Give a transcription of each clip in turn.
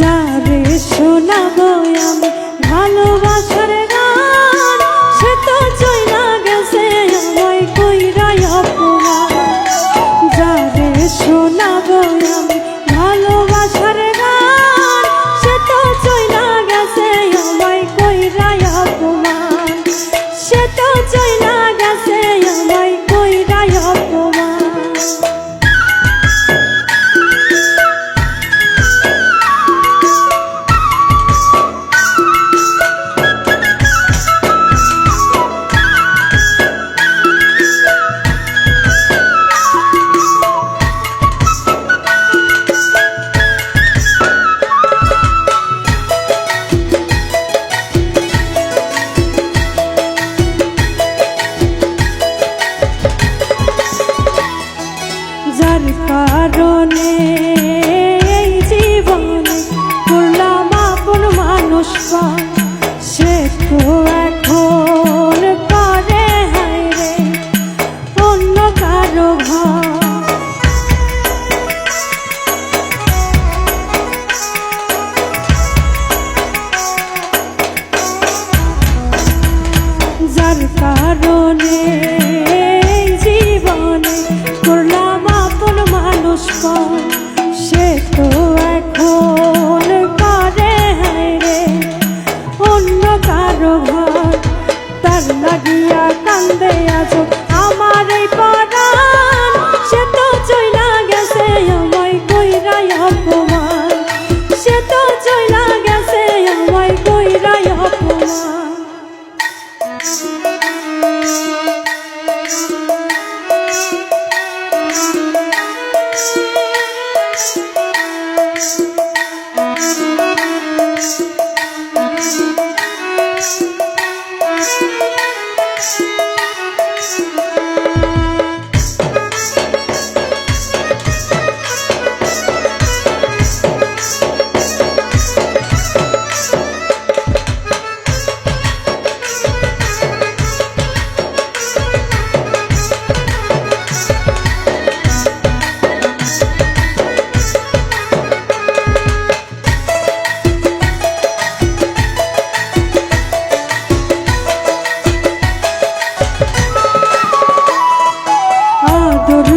যারে শোনাবো আমি ভালোবাসার তার কান্দে আজ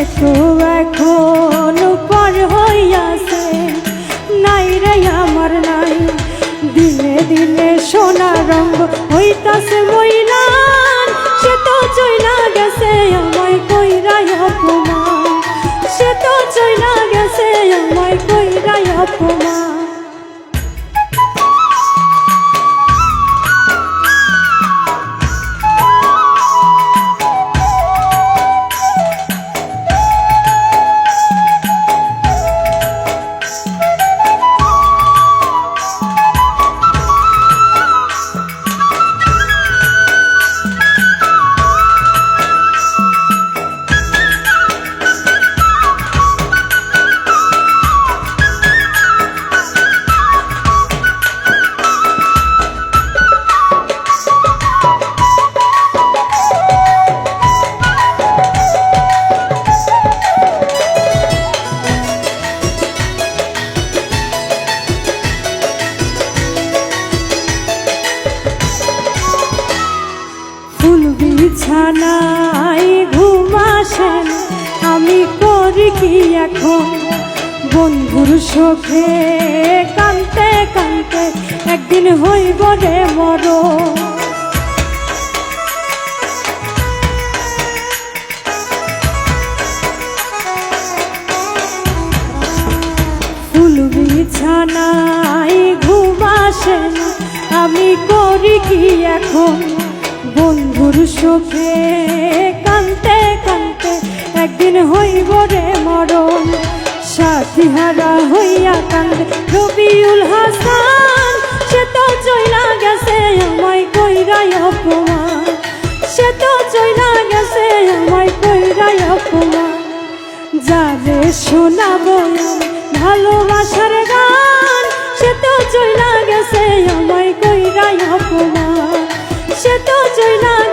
তো এখন পর হইয়াছে। নাই রে আমার নাই। দিনে দিনে সোনা রঙ হইতাছে মইলান বিছানায় ঘুমাসেন। আমি করি কি এখন? বন্ধুর শোকে কানতে কানতে একদিন হইব রে মর ফুল বিছানায় ঘুমাসেন। আমি করি কি এখন? বন্ধুর শোকে কানতে কানতে একদিন হইব রে মরণ। সাথীহারা হইয়া কান্দে রবিউল হাসান, সে তো চইলা গেছে আমায় কইরাই অপমান। সে তো চইলা গেছে আমায় কইরাই অপমান। যারে শোনাবো ভালোবাসার গান, সে তো চইলা গেছে আমায় কইরাই অপমান সে তো চইলা